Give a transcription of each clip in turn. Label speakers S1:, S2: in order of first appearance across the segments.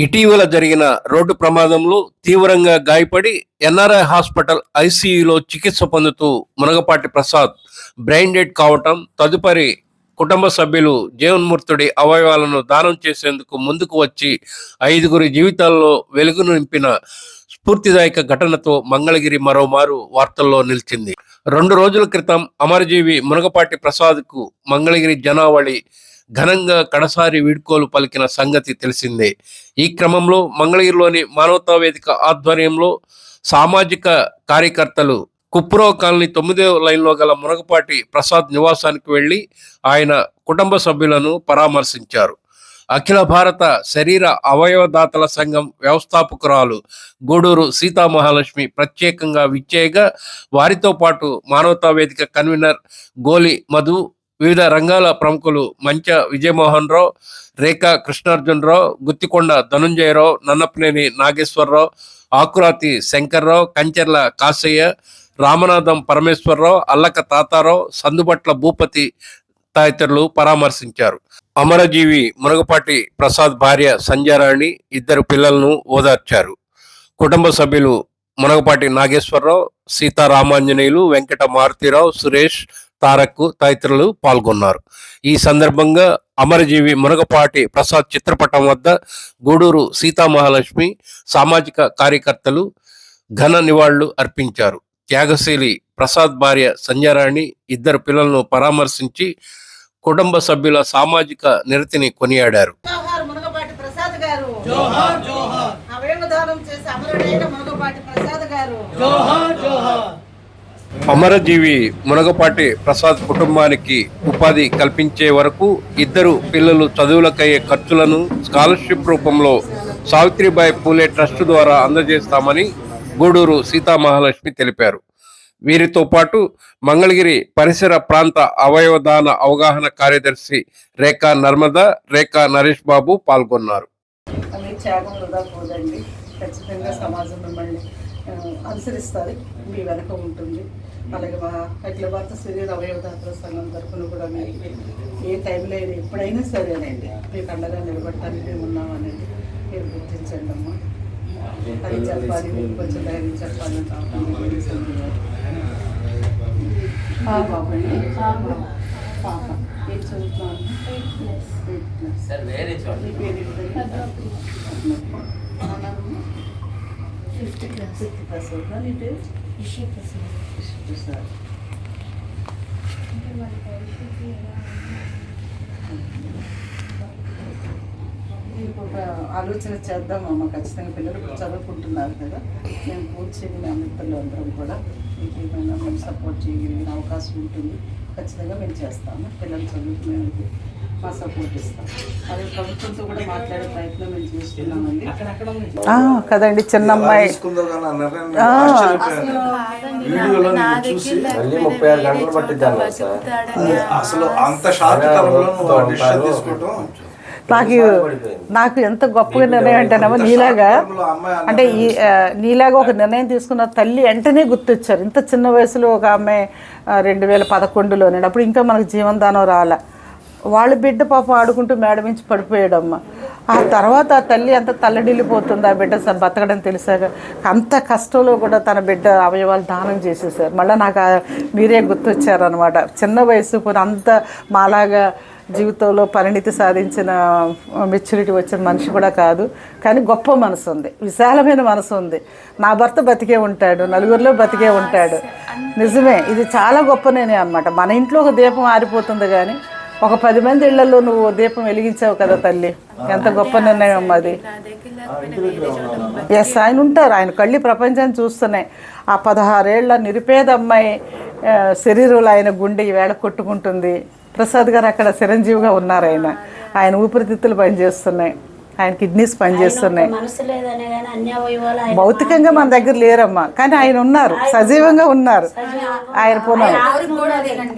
S1: ఇటీవల జరిగిన రోడ్డు ప్రమాదంలో తీవ్రంగా గాయపడి ఎన్ఆర్ఐ హాస్పిటల్ ఐసీయూలో చికిత్స పొందుతూ మునగపాటి ప్రసాద్ బ్రెయిన్ డెడ్ కావటం తదుపరి కుటుంబ సభ్యులు జీవన్మూర్తుడి అవయవాలను దానం చేసేందుకు ముందుకు వచ్చి ఐదుగురి జీవితాల్లో వెలుగు నింపిన స్ఫూర్తిదాయక ఘటనతో మంగళగిరి మరోమారు వార్తల్లో నిలిచింది. రెండు రోజుల క్రితం అమరజీవి మునగపాటి ప్రసాద్కు మంగళగిరి జనావళి ఘనంగా కడసారి వీడ్కోలు పలికిన సంగతి తెలిసిందే. ఈ క్రమంలో మంగళగిరిలోని మానవతా వేదిక ఆధ్వర్యంలో సామాజిక కార్యకర్తలు కుప్రో కాలనీ తొమ్మిదో లైన్లో గల మునగపాటి ప్రసాద్ నివాసానికి వెళ్ళి ఆయన కుటుంబ సభ్యులను పరామర్శించారు. అఖిల భారత శరీర అవయవదాతల సంఘం వ్యవస్థాపకురాలు గూడూరు సీతామహాలక్ష్మి ప్రత్యేకంగా విచ్చేయగా వారితో పాటు మానవతా వేదిక కన్వీనర్ గోలి మధు వివిధ రంగాల ప్రముఖులు మంచ విజయమోహన్ రావు రేఖా కృష్ణార్జునరావు గుత్తికొండ ధనుంజయరావు నన్నపనేని నాగేశ్వరరావు ఆకురాతి శంకర్రావు కంచెర్ల కాసయ్య రామనాథం పరమేశ్వరరావు అల్లక తాతారావు సందుబట్ల భూపతి తదితరులు పరామర్శించారు. అమరజీవి మునగపాటి ప్రసాద్ భార్య సంజారాణి ఇద్దరు పిల్లలను ఓదార్చారు. కుటుంబ సభ్యులు మునగపాటి నాగేశ్వరరావు సీతారామాంజనేయులు వెంకట మారుతిరావు సురేష్ తారక్ తదితరులు పాల్గొన్నారు. ఈ సందర్భంగా అమరజీవి మునగపాటి ప్రసాద్ చిత్రపటం వద్ద గూడూరు సీతామహాలక్ష్మి సామాజిక కార్యకర్తలు ఘన నివాళులు అర్పించారు. త్యాగశీలి ప్రసాద్ భార్య సంజయరాణి ఇద్దరు పిల్లలను పరామర్శించి కుటుంబ సభ్యుల సామాజిక నిరతిని కొనియాడారు.
S2: జోహార్ మునగపాటి ప్రసాద్ గారు.
S1: అమరజీవి మునగపాటి ప్రసాద్ కుటుంబానికి ఉపాధి కల్పించే వరకు ఇద్దరు పిల్లలు చదువులకయ్యే ఖర్చులను స్కాలర్షిప్ రూపంలో సావిత్రిబాయి పూలే ట్రస్ట్ ద్వారా అందజేస్తామని గూడూరు సీతామహాలక్ష్మి తెలిపారు. వీరితో పాటు మంగళగిరి పరిసర ప్రాంత అవయవదాన అవగాహన కార్యదర్శి రేఖా నర్మద రేఖా నరేష్ బాబు పాల్గొన్నారు.
S2: ఖచ్చితంగా సమాజం మిమ్మల్ని అనుసరిస్తుంది మీ వెనక ఉంటుంది. అలాగే మా అఖిల భారత శరీర అవయవదాతల సంఘం తరఫున కూడా మీకు ఏ టైంలో అయినా ఎప్పుడైనా సరేనండి. మీకు అండగా నిలబడటానికి మేము ఉన్నామనేది మీరు గుర్తించండి అమ్మా. అది చెప్పాలి. మీకు కొంచెం ధైర్యం చెప్పాలని బాబండి పాప. ఏం చదువుతున్నాను మీ? ఫిఫ్త్ క్లాస్ ఫిఫ్త్ క్లాస్ ఒక ఆలోచన చేద్దాం అమ్మ. ఖచ్చితంగా పిల్లలు చదువుకుంటున్నారు కదా. మేము పూర్తి చేయగలిగిన మిత్రులు అందరం కూడా. మీకు ఏమైనా మేము సపోర్ట్ చేయగలిగిన అవకాశం ఉంటుంది ఖచ్చితంగా మేము చేస్తాము. పిల్లలు చదువుకునే మా సపోర్ట్ ఇస్తాం అదే ప్రభుత్వంతో కూడా మాట్లాడే ప్రయత్నం మేము చేస్తున్నామండి. కదండి చిన్న అమ్మాయి
S3: అసలు అంత షార్ట్ తీసుకోవటం?
S2: నాకు నాకు ఎంత గొప్పగా నిర్ణయం అంటేనేమో నీలాగా అంటే ఈ నీలాగా ఒక నిర్ణయం తీసుకున్న తల్లి వెంటనే గుర్తొచ్చారు. ఇంత చిన్న వయసులో ఒక అమ్మాయి రెండు వేల పదకొండులోనే. అప్పుడు ఇంకా మనకు జీవనదానం రాలే. వాళ్ళ బిడ్డ పాపం ఆడుకుంటూ మేడ మించి పడిపోయాడమ్మ. ఆ తర్వాత ఆ తల్లి అంత తల్లడిల్లిపోతుంది ఆ బిడ్డ బతకడం తెలిసాక అంత కష్టంలో కూడా తన బిడ్డ అవయవాలు దానం చేసేసారు. మళ్ళీ నాకు మీరే గుర్తొచ్చారనమాట చిన్న వయసు పోనీ అంత మాలాగా జీవితంలో పరిణితి సాధించిన మెచ్యూరిటీ వచ్చిన మనిషి కూడా కాదు. కానీ గొప్ప మనసు ఉంది. విశాలమైన మనసు ఉంది. నా భర్త బతికే ఉంటాడు నలుగురిలో బతికే ఉంటాడు. నిజమే ఇది చాలా గొప్ప నేనే అనమాట మన ఇంట్లో ఒక దీపం ఆరిపోతుంది కానీ ఒక పది మంది ఇళ్ళలో నువ్వు దీపం వెలిగించావు కదా తల్లి. ఎంత గొప్ప నిర్ణయం అమ్మ అది. ఎస్ ఆయన ఉంటారు. ఆయన కళ్ళి ప్రపంచాన్ని చూస్తున్నాయి. ఆ పదహారేళ్ళ నిరుపేద అమ్మాయి శరీరంలో ఆయన గుండె ఈవేళ కొట్టుకుంటుంది. ప్రసాద్ గారు అక్కడ చిరంజీవిగా ఉన్నారు ఆయన. ఆయన ఊపిరితిత్తులు పనిచేస్తున్నాయి. ఆయన కిడ్నీస్ పనిచేస్తున్నాయి. భౌతికంగా మన దగ్గర లేరమ్మా. కానీ ఆయన ఉన్నారు. సజీవంగా ఉన్నారు. ఆయన పునః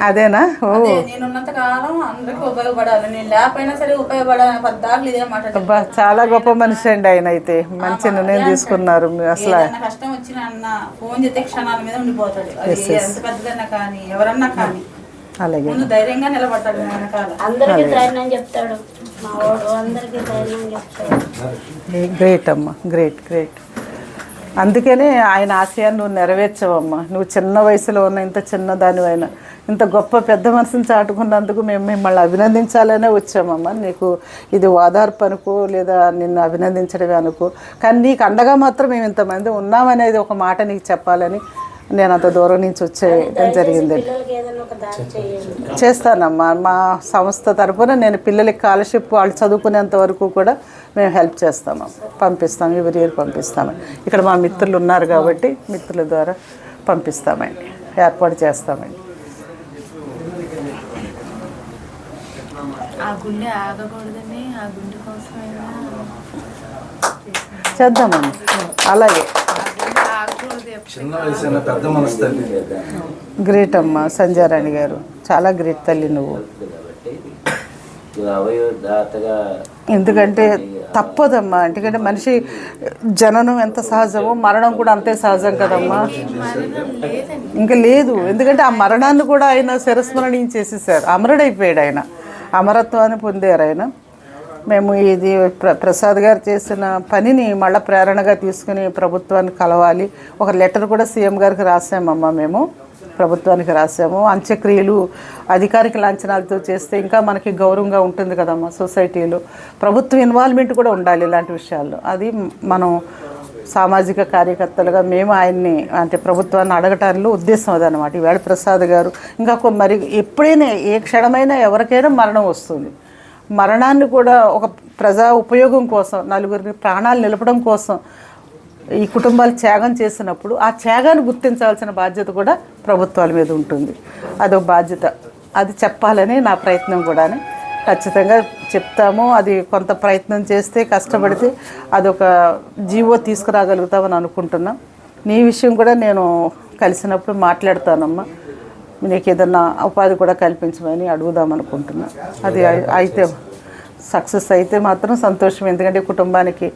S2: అదేనా? ఓ.
S4: నేనున్నంత కాలం అందరికీ ఉపయోగపడాలి. నేను లేకపోయినా సరే ఉపయోగపడాలని పద్దాకులు ఇదే మాట
S2: అబ్బా చాలా గొప్ప మనిషి అండి ఆయన అయితే. మంచి నిర్ణయం తీసుకున్నారు అసలు.
S4: కష్టం వచ్చిన అన్న ఫోన్ చేస్తే క్షణాల మీద ఉండిపోతాడు. ఎవరన్నా కానీ.
S2: అలాగే.
S4: ధైర్యంగా నిలబడతాడు మన వెనకాల.
S5: అందరికీ ధైర్యం చెప్తాడు. మా వాడు అందరికీ ధైర్యం చెప్తాడు.
S2: గ్రేట్ అమ్మా గ్రేట్ గ్రేట్ అందుకనే ఆయన ఆశయాన్ని నువ్వు నెరవేర్చవమ్మా. నువ్వు చిన్న వయసులో ఉన్న ఇంత చిన్నదానివైనా ఇంత గొప్ప పెద్ద మనసుని చాటుకున్నందుకు మేము మిమ్మల్ని అభినందించాలనే వచ్చామమ్మా. నీకు ఇది ఓదార్పు అనుకో లేదా నిన్ను అభినందించడమే అనుకో. కానీ నీకు అండగా మాత్రం మేము ఇంతమంది ఉన్నామనేది ఒక మాట నీకు చెప్పాలని నేను అంత దూరం నుంచి వచ్చేయడం జరిగింది?
S5: పిల్లలకి ఏదైనా ఒక దారి చేయండి.
S2: చేస్తానమ్మా. మా సంస్థ తరపున నేను పిల్లలకి స్కాలర్షిప్ వాళ్ళు చదువుకునేంత వరకు కూడా మేము హెల్ప్ చేస్తాము. పంపిస్తాం ఎవరి ఇయర్ పంపిస్తాము. ఇక్కడ మా మిత్రులు ఉన్నారు కాబట్టి మిత్రుల ద్వారా పంపిస్తామండి ఏర్పాటు చేస్తామండి
S4: ఆ గుండె ఆగకూడదని ఆ గుండె కోసమైనా
S2: చేద్దామండి అలాగే. గ్రేట్ అమ్మా సంజారాణి గారు. చాలా గ్రేట్ తల్లి నువ్వు. ఎందుకంటే తప్పదమ్మా ఎందుకంటే మనిషి జననం ఎంత సహజమో మరణం కూడా అంతే సహజం కదమ్మా. ఇంకా లేదు ఎందుకంటే ఆ మరణాన్ని కూడా ఆయన శిరస్మరణించేసేసారు అమరుడైపోయాడు ఆయన. అమరత్వాన్ని పొందారు ఆయన. మేము ఇది ప్ర ప్రసాద్ గారు చేసిన పనిని మళ్ళీ ప్రేరణగా తీసుకుని ప్రభుత్వాన్ని కలవాలి. ఒక లెటర్ కూడా సీఎం గారికి రాసామమ్మా మేము. ప్రభుత్వానికి రాసాము. అంత్యక్రియలు అధికారిక లాంఛనాలతో చేస్తే ఇంకా మనకి గౌరవంగా ఉంటుంది కదమ్మా సొసైటీలో. ప్రభుత్వ ఇన్వాల్వ్మెంట్ కూడా ఉండాలి ఇలాంటి విషయాల్లో. అది మనం సామాజిక కార్యకర్తలుగా మేము ఆయన్ని అంటే ప్రభుత్వాన్ని అడగటానిలో ఉద్దేశం అదనమాట ఈవేళ ప్రసాద్ గారు ఇంకా మరి ఎప్పుడైనా ఏ క్షణమైనా ఎవరికైనా మరణం వస్తుంది. మరణాన్ని కూడా ఒక ప్రజా ఉపయోగం కోసం నలుగురిని ప్రాణాలు నిలపడం కోసం ఈ కుటుంబాలు త్యాగం చేసినప్పుడు ఆ త్యాగాన్ని గుర్తించాల్సిన బాధ్యత కూడా ప్రభుత్వాల మీద ఉంటుంది. అదొక బాధ్యత. అది చెప్పాలని నా ప్రయత్నం కూడా ఖచ్చితంగా చెప్తాము. అది కొంత ప్రయత్నం చేస్తే కష్టపడితే అదొక జీవో తీసుకురాగలుగుతామని అనుకుంటున్నాం. నీ విషయం కూడా నేను కలిసినప్పుడు మాట్లాడతానమ్మా. నీకు ఏదన్నా ఉపాధి కూడా కల్పించమని అడుగుదాం అనుకుంటున్నా. అది అయి- అయితే సక్సెస్ అయితే మాత్రం సంతోషం ఎందుకంటే కుటుంబానికి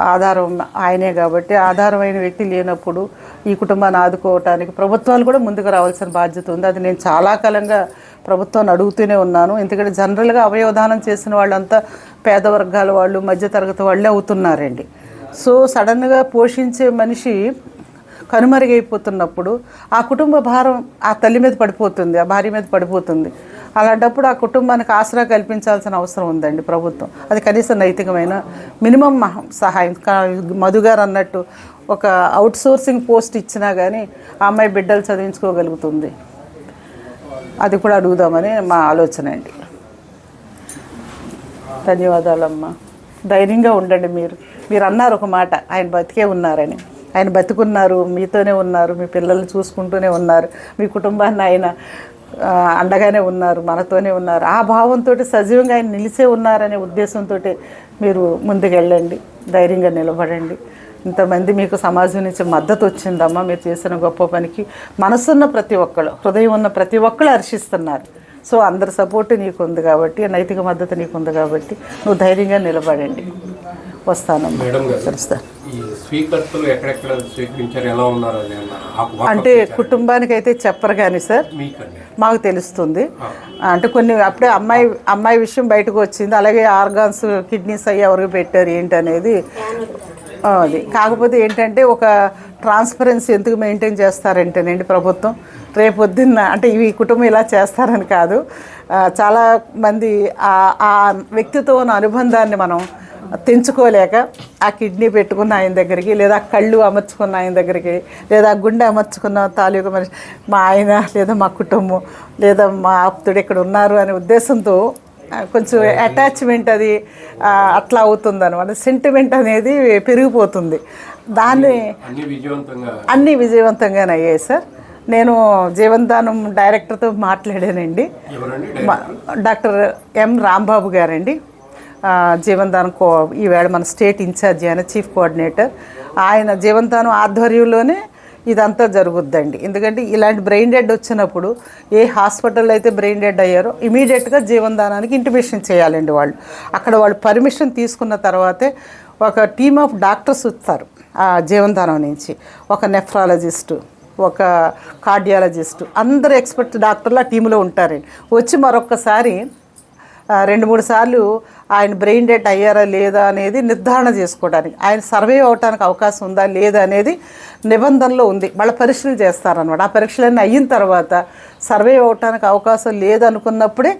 S2: ఆధారం ఆయనే కాబట్టి ఆధారమైన వ్యక్తి లేనప్పుడు ఈ కుటుంబాన్ని ఆదుకోవటానికి ప్రభుత్వాలు కూడా ముందుకు రావాల్సిన బాధ్యత ఉంది. అది నేను చాలా కాలంగా ప్రభుత్వాన్ని అడుగుతూనే ఉన్నాను. ఎందుకంటే జనరల్గా అవయవదానం చేసిన వాళ్ళంతా పేద వర్గాల వాళ్ళు మధ్యతరగతి వాళ్ళే అవుతున్నారండి. సో సడన్గా పోషించే మనిషి కనుమరుగైపోతున్నప్పుడు ఆ కుటుంబ భారం ఆ తల్లి మీద పడిపోతుంది ఆ భార్య మీద పడిపోతుంది. అలాంటప్పుడు ఆ కుటుంబానికి ఆసరా కల్పించాల్సిన అవసరం ఉందండి ప్రభుత్వం. అది కనీసం నైతికమైన మినిమం సహాయం. కా- అన్నట్టు ఒక అవుట్ సోర్సింగ్ పోస్ట్ ఇచ్చినా కానీ ఆ అమ్మాయి బిడ్డలు చదివించుకోగలుగుతుంది. అది కూడా అడుగుదామని మా ఆలోచన అండి. ధన్యవాదాలమ్మా. ధైర్యంగా ఉండండి మీరు. మీరు అన్నారు ఒక మాట ఆయన బతికే ఉన్నారని. ఆయన బతికున్నారు మీతోనే ఉన్నారు మీ పిల్లల్ని చూసుకుంటూనే ఉన్నారు మీ కుటుంబాన్ని ఆయన అండగానే ఉన్నారు మనతోనే ఉన్నారు. ఆ భావంతో సజీవంగా ఆయన నిలిచే ఉన్నారనే ఉద్దేశంతో మీరు ముందుకెళ్ళండి. ధైర్యంగా నిలబడండి. ఇంతమంది మీకు సమాజం నుంచి మద్దతు వచ్చిందమ్మా మీరు చేసిన గొప్ప పనికి. మనసున్న ప్రతి ఒక్కళ్ళు హృదయం ఉన్న ప్రతి ఒక్కళ్ళు హర్షిస్తున్నారు. సో అందరి సపోర్ట్ నీకు ఉంది కాబట్టి నైతిక మద్దతు నీకు ఉంది కాబట్టి నువ్వు ధైర్యంగా నిలబడండి. వస్తానమ్మా.
S1: మేడం గారు.
S2: వస్తా
S1: ఈ స్వీకర్తలు ఎక్కడెక్కడ స్వీకరించారు ఎలా ఉన్నారు
S2: అంటే. కుటుంబానికి అయితే చెప్పరు కానీ సార్ మాకు తెలుస్తుంది. అంటే కొన్ని అప్పుడే అమ్మాయి అమ్మాయి విషయం బయటకు వచ్చింది. అలాగే ఆర్గాన్స్ కిడ్నీస్ అయ్యి ఎవరికి పెట్టారు ఏంటి అనేది అది. కాకపోతే ఏంటంటే ఒక ట్రాన్స్పరెన్సీ ఎందుకు మెయింటైన్ చేస్తారంటేనండి ప్రభుత్వం. రేపొద్దున్న అంటే ఇవి కుటుంబం ఇలా చేస్తారని కాదు. చాలా మంది ఆ- ఆ వ్యక్తితో ఉన్న అనుబంధాన్ని మనం తెంచుకోలేక ఆ కిడ్నీ పెట్టుకున్న ఆయన దగ్గరికి లేదా కళ్ళు అమర్చుకున్న ఆయన దగ్గరికి లేదా గుండె అమర్చుకున్న తాలూకు మనిషి మా ఆయన లేదా మా కుటుంబం లేదా మా ఆప్తుడు ఇక్కడ ఉన్నారు అనే ఉద్దేశంతో కొంచెం అటాచ్మెంట్ అది అట్లా అవుతుంది అనమాట సెంటిమెంట్ అనేది పెరిగిపోతుంది. దాన్ని
S1: అన్ని విజయవంతంగా
S2: అన్నీ విజయవంతంగానే అయ్యాయి సార్. నేను జీవనదానం డైరెక్టర్తో మాట్లాడానండి. డాక్టర్ ఎం రాంబాబు గారండి. జీవనదానం కో ఈవేళ మన స్టేట్ ఇన్ఛార్జ్ ఆయన చీఫ్ కోఆర్డినేటర్ ఆయన జీవనదానం ఆధ్వర్యంలోనే ఇదంతా జరుగుద్దండి. ఎందుకంటే ఇలాంటి బ్రెయిన్ డెడ్ వచ్చినప్పుడు ఏ హాస్పిటల్లో అయితే బ్రెయిన్ డెడ్ అయ్యారో ఇమీడియట్గా జీవనదానానికి ఇంటిమేషన్ చేయాలండి వాళ్ళు. అక్కడ వాళ్ళు పర్మిషన్ తీసుకున్న తర్వాతే ఒక టీమ్ ఆఫ్ డాక్టర్స్ వస్తారు ఆ జీవనదానం నుంచి. ఒక నెఫ్రాలజిస్టు ఒక కార్డియాలజిస్ట్ అందరు ఎక్స్పర్ట్ డాక్టర్లు ఆ టీంలో ఉంటారండి. వచ్చి మరొకసారి రెండు మూడు సార్లు ఆయన బ్రెయిన్ డెడ్ అయ్యారా లేదా అనేది నిర్ధారణ చేసుకోవడానికి. ఆయన సర్వే అవటానికి అవకాశం ఉందా లేదా అనేది నిబంధనలో ఉంది. మళ్ళీ పరీక్షలు చేస్తారనమాట ఆ పరీక్షలన్నీ అయిన తర్వాత సర్వే అవటానికి అవకాశం లేదనుకున్నప్పుడే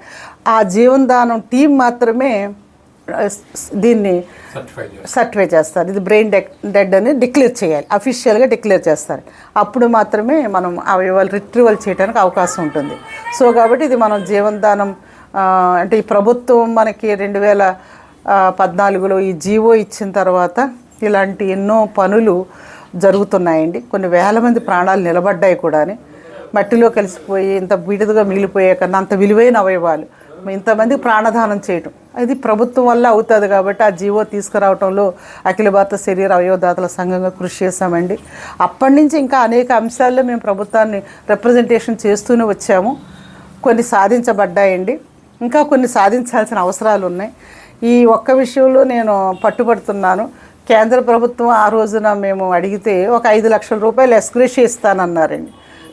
S2: ఆ జీవనదానం టీం మాత్రమే దీన్ని సర్టిఫై చేస్తారు. ఇది బ్రెయిన్ డెడ్ డెడ్ అని డిక్లేర్ చేయాలి. అఫీషియల్గా డిక్లేర్ చేస్తారు. అప్పుడు మాత్రమే మనం అవయవాలు రిట్రీవల్ చేయడానికి అవకాశం ఉంటుంది. సో కాబట్టి ఇది మనం జీవనదానం అంటే ఈ ప్రభుత్వం మనకి రెండు వేల పద్నాలుగులో ఈ జీవో ఇచ్చిన తర్వాత ఇలాంటి ఎన్నో పనులు జరుగుతున్నాయండి. కొన్ని వేల మంది ప్రాణాలు నిలబడ్డాయి కూడా మట్టిలో కలిసిపోయి ఇంత విడిదిగా మిగిలిపోయే కన్నా అంత విలువైన అవయవాలు. ఇంతమంది ప్రాణదానం చేయటం. అది ప్రభుత్వం వల్ల అవుతుంది కాబట్టి ఆ జీవో తీసుకురావటంలో అఖిల భారత శరీర అవయవదాతల సంఘంగా కృషి చేశామండి. అప్పటి నుంచి ఇంకా అనేక అంశాల్లో మేము ప్రభుత్వాన్ని రిప్రజెంటేషన్ చేస్తూనే వచ్చాము. కొన్ని సాధించబడ్డాయండి. ఇంకా కొన్ని సాధించాల్సిన అవసరాలు ఉన్నాయి. ఈ ఒక్క విషయంలో నేను పట్టుబడుతున్నాను. కేంద్ర ప్రభుత్వం ఆ రోజున మేము అడిగితే ఒక ఐదు లక్షల రూపాయలు ఎస్క్రేషి ఇస్తానన్నారండి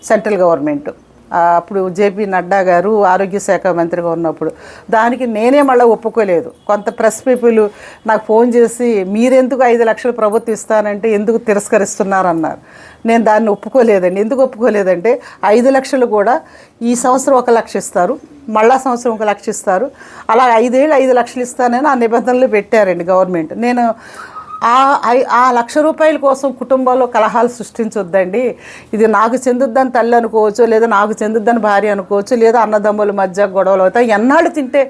S2: సెంట్రల్ గవర్నమెంట్. అప్పుడు జేపీ నడ్డా గారు ఆరోగ్య శాఖ మంత్రిగా ఉన్నప్పుడు. దానికి నేనే మళ్ళీ ఒప్పుకోలేదు. కొంత ప్రెస్ పీపుల్ నాకు ఫోన్ చేసి మీరెందుకు ఐదు లక్షలు ప్రభుత్వం ఇస్తానంటే ఎందుకు తిరస్కరిస్తున్నారన్నారు? నేను దాన్ని ఒప్పుకోలేదండి. ఎందుకు ఒప్పుకోలేదంటే ఐదు లక్షలు కూడా ఈ సంవత్సరం ఒక లక్ష ఇస్తారు. మళ్ళా సంవత్సరం ఒక లక్ష ఇస్తారు. అలా ఐదేళ్ళు ఐదు లక్షలు ఇస్తానని ఆ నిబంధనలు పెట్టారండి గవర్నమెంట్. నేను ఆ లక్ష రూపాయల కోసం కుటుంబంలో కలహాలు సృష్టించొద్దండి. ఇది నాకు చెందుద్దని తల్లి అనుకోవచ్చు లేదా నాకు చెందుద్దని భార్య అనుకోవచ్చు లేదా అన్నదమ్ముల మధ్య గొడవలు అవుతాయి. ఎన్నాళ్ళు తింటే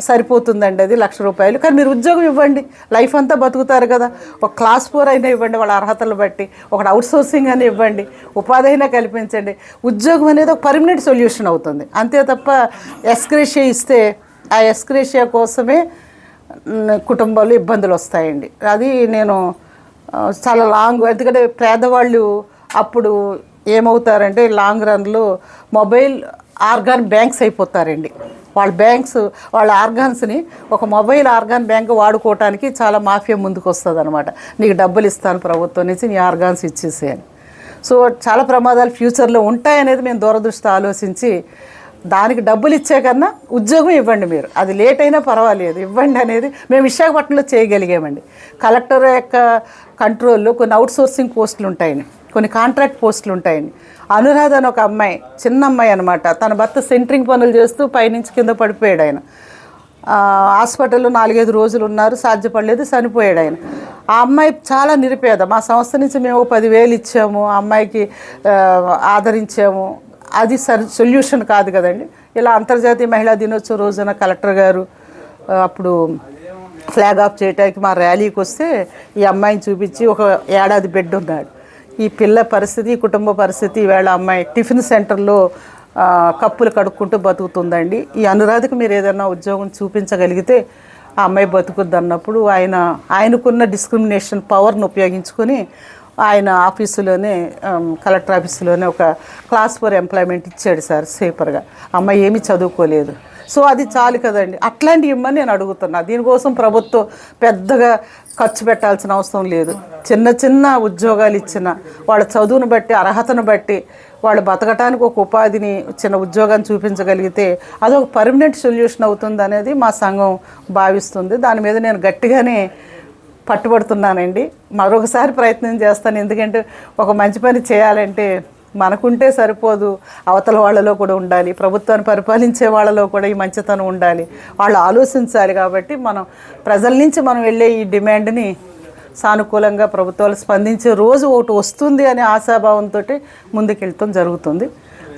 S2: సరిపోతుందండి అది లక్ష రూపాయలు. కానీ మీరు ఉద్యోగం ఇవ్వండి. లైఫ్ అంతా బతుకుతారు కదా. ఒక క్లాస్ ఫోర్ అయినా ఇవ్వండి వాళ్ళ అర్హతలు బట్టి. ఒకటి అవుట్ సోర్సింగ్ అని ఇవ్వండి. ఉపాధి అయినా కల్పించండి. ఉద్యోగం అనేది ఒక పర్మనెంట్ సొల్యూషన్ అవుతుంది. అంతే తప్ప ఎస్క్రేషియా ఇస్తే ఆ ఎస్క్రేషియా కోసమే కుటుంబాలు ఇబ్బందులు వస్తాయండి. అది నేను చాలా లాంగ్ ఎందుకంటే పేదవాళ్ళు అప్పుడు ఏమవుతారంటే లాంగ్ రన్లో మొబైల్ ఆర్గాన్ బ్యాంక్స్ అయిపోతారండి. వాళ్ళ బ్యాంక్స్ వాళ్ళ ఆర్గాన్స్ని ఒక మొబైల్ ఆర్గాన్ బ్యాంక్ వాడుకోవటానికి చాలా మాఫియా ముందుకు వస్తుంది అనమాట నీకు డబ్బులు ఇస్తాను ప్రభుత్వం నుంచి నీ ఆర్గాన్స్ ఇచ్చేసేయని సో చాలా ప్రమాదాలు ఫ్యూచర్లో ఉంటాయనేది మేము దూరదృష్టి ఆలోచించి దానికి డబ్బులు ఇచ్చే కన్నా ఉద్యోగం ఇవ్వండి మీరు. అది లేట్ అయినా పర్వాలేదు. ఇవ్వండి అనేది మేము విశాఖపట్నంలో చేయగలిగామండి. కలెక్టర్ యొక్క కంట్రోల్లో కొన్ని అవుట్సోర్సింగ్ పోస్టులు ఉంటాయని కొన్ని కాంట్రాక్ట్ పోస్టులు ఉంటాయని అనురాధ అని ఒక అమ్మాయి చిన్న అమ్మాయి అనమాట తన భర్త సెంట్రింగ్ పనులు చేస్తూ పైనుంచి కింద పడిపోయాడు ఆయన. హాస్పిటల్లో నాలుగైదు రోజులు ఉన్నారు సాధ్యపడలేదు చనిపోయాడు ఆయన. ఆ అమ్మాయి చాలా నిరుపేద. మా సంస్థ నుంచి మేము పదివేలు ఇచ్చాము. ఆ అమ్మాయికి ఆదరించాము. అది సరి సొల్యూషన్ కాదు కదండి. ఇలా అంతర్జాతీయ మహిళా దినోత్సవం రోజున కలెక్టర్ గారు అప్పుడు ఫ్లాగ్ ఆఫ్ చేయడానికి మా ర్యాలీకి వస్తే ఈ అమ్మాయిని చూపించి ఒక ఏడాది బిడ్డ ఉన్నాడు. ఈ పిల్ల పరిస్థితి ఈ కుటుంబ పరిస్థితి ఈవేళ అమ్మాయి టిఫిన్ సెంటర్లో కప్పులు కడుక్కుంటూ బతుకుతుందండి. ఈ అనురాధకు మీరు ఏదైనా ఉద్యోగం చూపించగలిగితే ఆ అమ్మాయి బతుకుద్ది అన్నప్పుడు ఆయన ఆయనకున్న డిస్క్రిమినేషన్ పవర్ను ఉపయోగించుకొని ఆయన ఆఫీసులోనే కలెక్టర్ ఆఫీసులోనే ఒక క్లాస్ ఫోర్ ఎంప్లాయ్మెంట్ ఇచ్చాడు సార్ సేపర్గా అమ్మాయి ఏమీ చదువుకోలేదు. సో అది చాలు కదండి. అట్లాంటి ఇమ్మని నేను అడుగుతున్నా. దీనికోసం ప్రభుత్వం పెద్దగా ఖర్చు పెట్టాల్సిన అవసరం లేదు. చిన్న చిన్న ఉద్యోగాలు ఇచ్చిన వాళ్ళ చదువును బట్టి అర్హతను బట్టి వాళ్ళు బతకటానికి ఒక ఉపాధిని చిన్న ఉద్యోగాన్ని చూపించగలిగితే అదొక పర్మనెంట్ సొల్యూషన్ అవుతుంది అనేది మా సంఘం భావిస్తుంది. దాని మీద నేను గట్టిగానే పట్టుబడుతున్నానండి. మరొకసారి ప్రయత్నం చేస్తాను. ఎందుకంటే ఒక మంచి పని చేయాలంటే మనకుంటే సరిపోదు. అవతల వాళ్ళలో కూడా ఉండాలి. ప్రభుత్వాన్ని పరిపాలించే వాళ్ళలో కూడా ఈ మంచితనం ఉండాలి. వాళ్ళు ఆలోచించాలి కాబట్టి మనం ప్రజల నుంచి మనం వెళ్ళే ఈ డిమాండ్ని సానుకూలంగా ప్రభుత్వాలు స్పందించే రోజు ఒకటి వస్తుంది అనే ఆశాభావంతో ముందుకెళ్తాం జరుగుతుంది.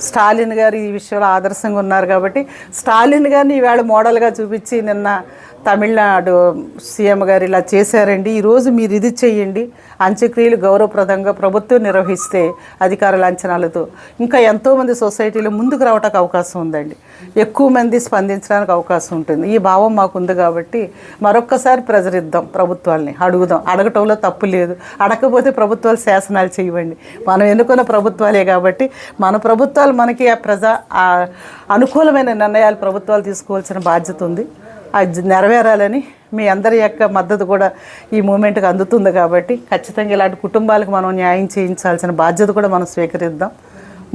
S2: స్టాలిన్ గారు ఈ విషయంలో ఆదర్శంగా ఉన్నారు కాబట్టి స్టాలిన్ గారిని ఈవేళ మోడల్గా చూపించి నిన్న తమిళనాడు సీఎం గారు ఇలా చేశారండి. ఈరోజు మీరు ఇది చేయండి. అంత్యక్రియలు గౌరవప్రదంగా ప్రభుత్వం నిర్వహిస్తే అధికార లాంఛనాలతో ఇంకా ఎంతోమంది సొసైటీలో ముందుకు రావడానికి అవకాశం ఉందండి. ఎక్కువ మంది స్పందించడానికి అవకాశం ఉంటుంది. ఈ భావం మాకు ఉంది కాబట్టి మరొక్కసారి ప్రజరిద్దాం ప్రభుత్వాల్ని. అడుగుదాం. అడగటంలో తప్పు లేదు. అడగకపోతే ప్రభుత్వాలు శాసనాలు చేయవండి. మనం ఎన్నుకున్న ప్రభుత్వాలే కాబట్టి మన ప్రభుత్వాలు మనకి ఆ ప్రజా అనుకూలమైన నిర్ణయాలు ప్రభుత్వాలు తీసుకోవాల్సిన బాధ్యత ఉంది. అది నెరవేరాలని మీ అందరి యొక్క మద్దతు కూడా ఈ మూమెంట్కి అందుతుంది కాబట్టి ఖచ్చితంగా ఇలాంటి కుటుంబాలకు మనం న్యాయం చేయించాల్సిన బాధ్యత కూడా మనం స్వీకరిద్దాం.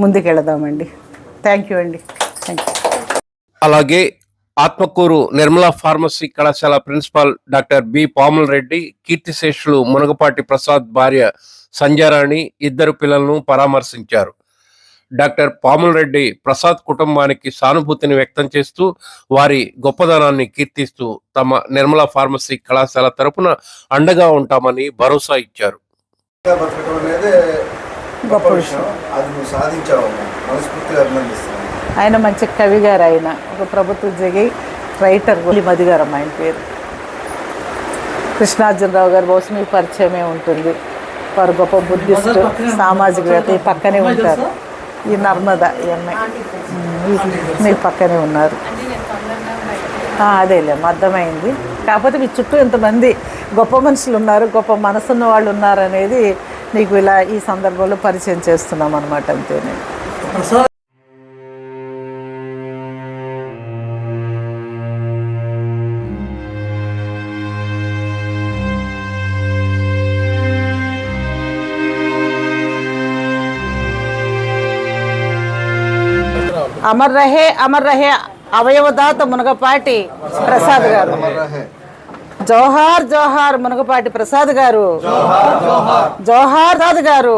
S2: ముందుకెళదామండి. థ్యాంక్ యూ అండి. థ్యాంక్ యూ
S1: అలాగే ఆత్మకూరు నిర్మలా ఫార్మసీ కళాశాల principal doctor B. Pamula Reddy కీర్తిశేషులు మునగపాటి ప్రసాద్ భార్య సంజారాణి ఇద్దరు పిల్లలను పరామర్శించారు. డాక్టర్ పాముల రెడ్డి ప్రసాద్ కుటుంబానికి సానుభూతిని వ్యక్తం చేస్తూ వారి గొప్పదనాన్ని కీర్తిస్తూ తమ నిర్మలా ఫార్మసీ కళాశాల తరపున అండగా ఉంటామని భరోసా ఇచ్చారు.
S2: ఆయన మంచి కవి గారు ఆయన. ఒక ప్రభుత్వ ఉద్యోగి రైటర్. గోలి మధు గారు ఆయన పేరు. కృష్ణార్జునరావు గారు బహుశా మీకు పరిచయమే ఉంటుంది. వారు గొప్ప బుద్ధిస్ట్ సామాజికవేత్త ఈ పక్కనే ఉంటారు. ఈ నర్మద ఈ అమ్మాయి మీ పక్కనే ఉన్నారు. అదేలే అర్థమైంది కాకపోతే మీ చుట్టూ ఇంతమంది గొప్ప మనుషులు ఉన్నారు గొప్ప మనసున్న వాళ్ళు ఉన్నారు అనేది నీకు ఇలా ఈ సందర్భంలో పరిచయం చేస్తున్నాం అనమాట అంతే అమర్ రహే అమర్ రహే అవయవదాత మునగపాటి ప్రసాద్ గారు. జోహార్ జోహార్ మునగపాటి ప్రసాద్ గారు. జోహార్ దాద్ గారు.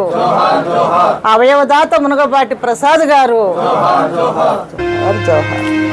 S2: అవయవదాత మునగపాటి ప్రసాద్ గారు. జోహార్.